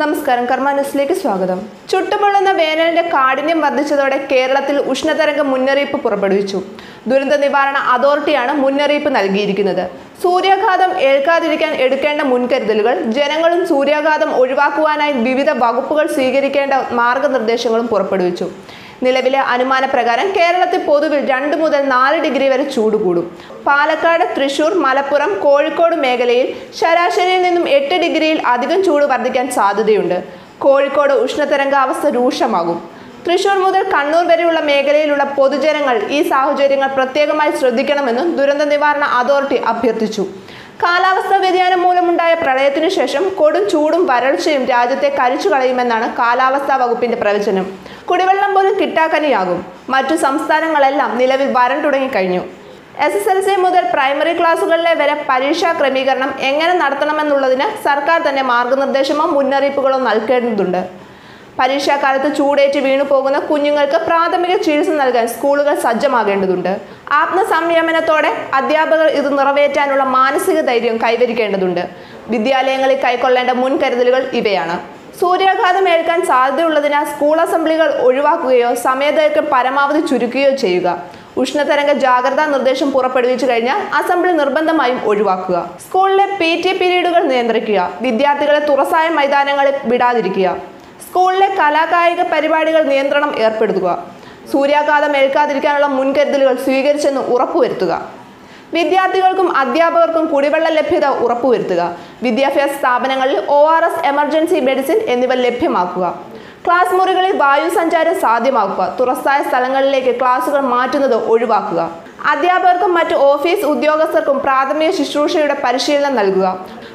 നമസ്കാരം കർമ്മ ന്യൂസിലേക്ക് സ്വാഗതം. ചുട്ടുപൊള്ളുന്ന വേനലിന്റെ കാഠിന്യം വർദ്ധിച്ചതോടെ കേരളത്തിൽ ഉഷ്ണതരംഗ മുന്നറിയിപ്പ് പുറപ്പെടുവിച്ചു. ദുരന്ത നിവാരണ അതോറിറ്റിയാണ് മുന്നറിയിപ്പ് നൽകിയിരിക്കുന്നത്. സൂര്യാഘാതം ഏൽക്കാതിരിക്കാൻ എടുക്കേണ്ട മുൻകരുതലുകൾ ജനങ്ങളും സൂര്യാഘാതം ഒഴിവാക്കുവാനായി വിവിധ വകുപ്പുകൾ സ്വീകരിക്കേണ്ട മാർഗനിർദ്ദേശങ്ങളും പുറപ്പെടുവിച്ചു. നിലവിലെ അനുമാന പ്രകാരം കേരളത്തിൽ പൊതുവിൽ രണ്ട് മുതൽ നാല് ഡിഗ്രി വരെ ചൂട് കൂടും. പാലക്കാട് തൃശൂർ മലപ്പുറം കോഴിക്കോട് മേഖലയിൽ ശരാശരിയിൽ നിന്നും എട്ട് ഡിഗ്രിയിൽ അധികം ചൂട് വർദ്ധിക്കാൻ സാധ്യതയുണ്ട്. കോഴിക്കോട് ഉഷ്ണതരംഗാവസ്ഥ രൂക്ഷമാകും. തൃശൂർ മുതൽ കണ്ണൂർ വരെയുള്ള മേഖലയിലുള്ള പൊതുജനങ്ങൾ ഈ സാഹചര്യങ്ങൾ പ്രത്യേകമായി ശ്രദ്ധിക്കണമെന്നും ദുരന്ത നിവാരണ അതോറിറ്റി അഭ്യർത്ഥിച്ചു. കാലാവസ്ഥാ വ്യതിയാനം മൂലമുണ്ടായ പ്രളയത്തിനു ശേഷം കൊടും ചൂടും വരൾച്ചയും രാജ്യത്തെ കരിച്ചു കളയുമെന്നാണ് കാലാവസ്ഥാ വകുപ്പിന്റെ പ്രവചനം. കുടിവെള്ളം പോലും കിട്ടാക്കനിയാകും. മറ്റു സംസ്ഥാനങ്ങളെല്ലാം നിലവിൽ വരൺ തുടങ്ങിക്കഴിഞ്ഞു. എസ് എസ് എൽ സി മുതൽ പ്രൈമറി ക്ലാസ്സുകളിലെ വരെ പരീക്ഷാ ക്രമീകരണം എങ്ങനെ നടത്തണമെന്നുള്ളതിന് സർക്കാർ തന്നെ മാർഗനിർദ്ദേശമോ മുന്നറിയിപ്പുകളോ നൽകേണ്ടതുണ്ട്. പരീക്ഷാകാലത്ത് ചൂടേറ്റ് വീണു പോകുന്ന കുഞ്ഞുങ്ങൾക്ക് പ്രാഥമിക ചികിത്സ നൽകാൻ സ്കൂളുകൾ സജ്ജമാകേണ്ടതുണ്ട്. ആത്മസംയമനത്തോടെ അധ്യാപകർ ഇത് നിറവേറ്റാനുള്ള മാനസിക ധൈര്യം കൈവരിക്കേണ്ടതുണ്ട്. വിദ്യാലയങ്ങളിൽ കൈക്കൊള്ളേണ്ട മുൻകരുതലുകൾ ഇവയാണ്. സൂര്യാഘാതം ഏൽക്കാൻ സാധ്യതയുള്ളതിനാൽ സ്കൂൾ അസംബ്ലികൾ ഒഴിവാക്കുകയോ സമയദൈർഘ്യം പരമാവധി ചുരുക്കുകയോ ചെയ്യുക. ഉഷ്ണതരംഗ ജാഗ്രതാ നിർദ്ദേശം പുറപ്പെടുവിച്ചു കഴിഞ്ഞാൽ അസംബ്ലി നിർബന്ധമായും ഒഴിവാക്കുക. സ്കൂളിലെ പി ടി പീരീഡുകൾ നിയന്ത്രിക്കുക. വിദ്യാർത്ഥികളെ തുറസായ മൈതാനങ്ങളിൽ വിടാതിരിക്കുക. സ്കൂളിലെ കലാകായിക പരിപാടികൾ നിയന്ത്രണം ഏർപ്പെടുത്തുക. സൂര്യാഘാതം ഏൽക്കാതിരിക്കാനുള്ള മുൻകരുതലുകൾ സ്വീകരിച്ചെന്ന് ഉറപ്പുവരുത്തുക. വിദ്യാർത്ഥികൾക്കും അധ്യാപകർക്കും കുടിവെള്ള ലഭ്യത ഉറപ്പുവരുത്തുക. വിദ്യാഭ്യാസ സ്ഥാപനങ്ങളിൽ O R S emergency medicine എന്നിവ ലഭ്യമാക്കുക. ക്ലാസ് മുറികളിൽ വായു സഞ്ചാരം സാധ്യമാക്കുക. തുറസ്സായ സ്ഥലങ്ങളിലേക്ക് ക്ലാസുകൾ മാറ്റുന്നത് ഒഴിവാക്കുക. അധ്യാപകർക്കും മറ്റ് ഓഫീസ് ഉദ്യോഗസ്ഥർക്കും പ്രാഥമിക ശുശ്രൂഷയുടെ പരിശീലനം നൽകുക.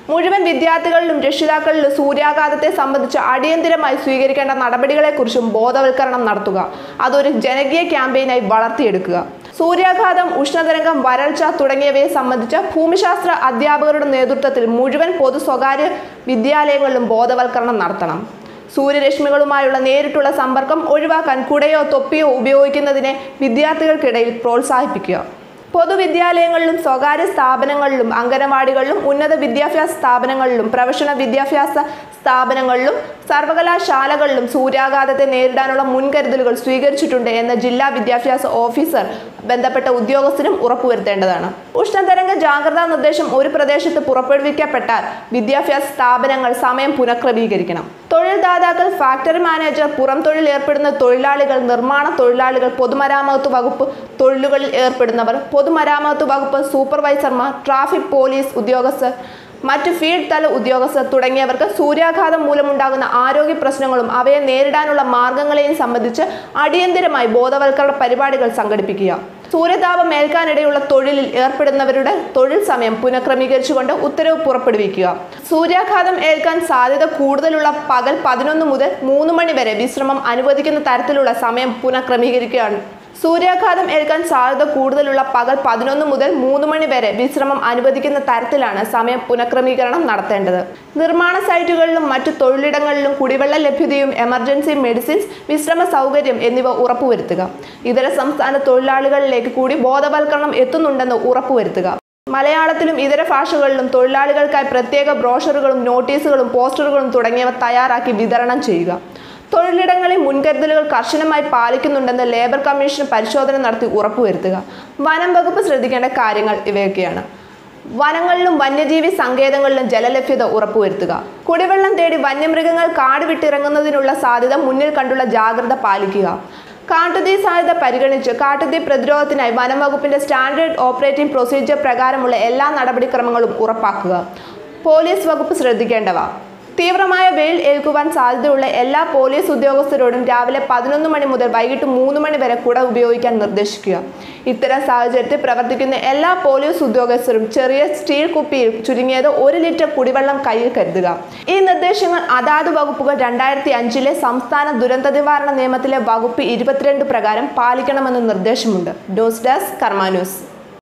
മുഴുവൻ വിദ്യാർത്ഥികളിലും രക്ഷിതാക്കളിലും സൂര്യാഘാതത്തെ സംബന്ധിച്ച് അടിയന്തിരമായി സ്വീകരിക്കേണ്ട നടപടികളെക്കുറിച്ചും ബോധവൽക്കരണം നടത്തുക. അതൊരു ജനകീയ ക്യാമ്പയിനായി വളർത്തിയെടുക്കുക. സൂര്യാഘാതം ഉഷ്ണതരംഗം വരൾച്ച തുടങ്ങിയവയെ സംബന്ധിച്ച് ഭൂമിശാസ്ത്ര അധ്യാപകരുടെ നേതൃത്വത്തിൽ മുഴുവൻ പൊതു സ്വകാര്യ വിദ്യാലയങ്ങളിലും ബോധവൽക്കരണം നടത്തണം. സൂര്യരശ്മികളുമായുള്ള നേരിട്ടുള്ള സമ്പർക്കം ഒഴിവാക്കാൻ കുടയോ തൊപ്പിയോ ഉപയോഗിക്കുന്നതിനെ വിദ്യാർത്ഥികൾക്കിടയിൽ പ്രോത്സാഹിപ്പിക്കുക. പൊതുവിദ്യാലയങ്ങളിലും സ്വകാര്യ സ്ഥാപനങ്ങളിലും അംഗനവാടികളിലും ഉന്നത വിദ്യാഭ്യാസ സ്ഥാപനങ്ങളിലും പ്രൊഫഷണൽ വിദ്യാഭ്യാസ സ്ഥാപനങ്ങളിലും സർവകലാശാലകളിലും സൂര്യാഘാതത്തെ നേരിടാനുള്ള മുൻകരുതലുകൾ സ്വീകരിച്ചിട്ടുണ്ട് എന്ന് ജില്ലാ വിദ്യാഭ്യാസ ഓഫീസർ ബന്ധപ്പെട്ട ഉദ്യോഗസ്ഥരും ഉറപ്പുവരുത്തേണ്ടതാണ്. ഉഷ്ണതരംഗ ജാഗ്രതാ നിർദ്ദേശം ഒരു പ്രദേശത്ത് പുറപ്പെടുവിക്കപ്പെട്ടാൽ വിദ്യാഭ്യാസ സ്ഥാപനങ്ങൾ സമയം പുനഃക്രമീകരിക്കണം. തൊഴിൽ ദാതാക്കൾ ഫാക്ടറി മാനേജർ പുറം തൊഴിൽ ഏർപ്പെടുന്ന തൊഴിലാളികൾ നിർമ്മാണ തൊഴിലാളികൾ പൊതുമരാമത്ത് വകുപ്പ് തൊഴിലുകളിൽ ഏർപ്പെടുന്നവർ പൊതുമരാമത്ത് വകുപ്പ് സൂപ്പർവൈസർമാർ ട്രാഫിക് പോലീസ് ഉദ്യോഗസ്ഥർ മറ്റ് ഫീൽഡ് തല ഉദ്യോഗസ്ഥർ തുടങ്ങിയവർക്ക് സൂര്യാഘാതം മൂലമുണ്ടാകുന്ന ആരോഗ്യ പ്രശ്നങ്ങളും അവയെ നേരിടാനുള്ള മാർഗങ്ങളെയും സംബന്ധിച്ച് അടിയന്തിരമായി ബോധവൽക്കരണ പരിപാടികൾ സംഘടിപ്പിക്കുക. സൂര്യതാപം ഏൽക്കാനിടയുള്ള തൊഴിലിൽ ഏർപ്പെടുന്നവരുടെ തൊഴിൽ സമയം പുനഃക്രമീകരിച്ചുകൊണ്ട് ഉത്തരവ് പുറപ്പെടുവിക്കുക. സൂര്യാഘാതം ഏൽക്കാൻ സാധ്യത കൂടുതലുള്ള പകൽ പതിനൊന്ന് മുതൽ മൂന്ന് മണി വരെ വിശ്രമം അനുവദിക്കുന്ന തരത്തിലുള്ള സമയം പുനഃക്രമീകരിക്കുകയാണ്. സൂര്യാഘാതം ഏൽക്കാൻ സാധ്യത കൂടുതലുള്ള പകൽ പതിനൊന്ന് മുതൽ മൂന്ന് മണി വരെ വിശ്രമം അനുവദിക്കുന്ന തരത്തിലാണ് സമയം പുനഃക്രമീകരണം നടത്തേണ്ടത്. നിർമ്മാണ സൈറ്റുകളിലും മറ്റു തൊഴിലിടങ്ങളിലും കുടിവെള്ള ലഭ്യതയും എമർജൻസി മെഡിസിൻസ് വിശ്രമ സൗകര്യം എന്നിവ ഉറപ്പുവരുത്തുക. ഇതര സംസ്ഥാന തൊഴിലാളികളിലേക്ക് കൂടി ബോധവൽക്കരണം എത്തുന്നുണ്ടെന്ന് ഉറപ്പുവരുത്തുക. മലയാളത്തിലും ഇതര ഭാഷകളിലും തൊഴിലാളികൾക്കായി പ്രത്യേക ബ്രോഷറുകളും നോട്ടീസുകളും പോസ്റ്ററുകളും തുടങ്ങിയവ തയ്യാറാക്കി വിതരണം ചെയ്യുക. തൊഴിലിടങ്ങളിൽ മുൻകരുതലുകൾ കർശനമായി പാലിക്കുന്നുണ്ടെന്ന് ലേബർ കമ്മീഷൻ പരിശോധന നടത്തി ഉറപ്പുവരുത്തുക. വനം വകുപ്പ് ശ്രദ്ധിക്കേണ്ട കാര്യങ്ങൾ ഇവയൊക്കെയാണ്. വനങ്ങളിലും വന്യജീവി സങ്കേതങ്ങളിലും ജലലഭ്യത ഉറപ്പുവരുത്തുക. കുടിവെള്ളം തേടി വന്യമൃഗങ്ങൾ കാട് വിട്ടിറങ്ങുന്നതിനുള്ള സാധ്യത മുന്നിൽ കണ്ടുള്ള ജാഗ്രത പാലിക്കുക. കാട്ടുതീ സാധ്യത പരിഗണിച്ച് കാട്ടുതീ പ്രതിരോധത്തിനായി വനം വകുപ്പിന്റെ സ്റ്റാൻഡേർഡ് ഓപ്പറേറ്റിംഗ് പ്രൊസീജിയർ പ്രകാരമുള്ള എല്ലാ നടപടിക്രമങ്ങളും ഉറപ്പാക്കുക. പോലീസ് വകുപ്പ് ശ്രദ്ധിക്കേണ്ടവ. തീവ്രമായ വെയിൽ ഏൽക്കുവാൻ സാധ്യതയുള്ള എല്ലാ പോലീസ് ഉദ്യോഗസ്ഥരോടും രാവിലെ പതിനൊന്ന് മണി മുതൽ വൈകിട്ട് മൂന്ന് മണി വരെ കുട ഉപയോഗിക്കാൻ നിർദ്ദേശിക്കുക. ഇത്തരം സാഹചര്യത്തിൽ പ്രവർത്തിക്കുന്ന എല്ലാ പോലീസ് ഉദ്യോഗസ്ഥരും ചെറിയ സ്റ്റീൽ കുപ്പിയിൽ ചുരുങ്ങിയത് ഒരു ലിറ്റർ കുടിവെള്ളം കയ്യിൽ കരുതുക. ഈ നിർദ്ദേശങ്ങൾ അതാത് വകുപ്പുകൾ രണ്ടായിരത്തി അഞ്ചിലെ സംസ്ഥാന ദുരന്ത നിയമത്തിലെ വകുപ്പ് ഇരുപത്തിരണ്ട് പ്രകാരം പാലിക്കണമെന്ന് നിർദ്ദേശമുണ്ട്. Dose desk Karma news.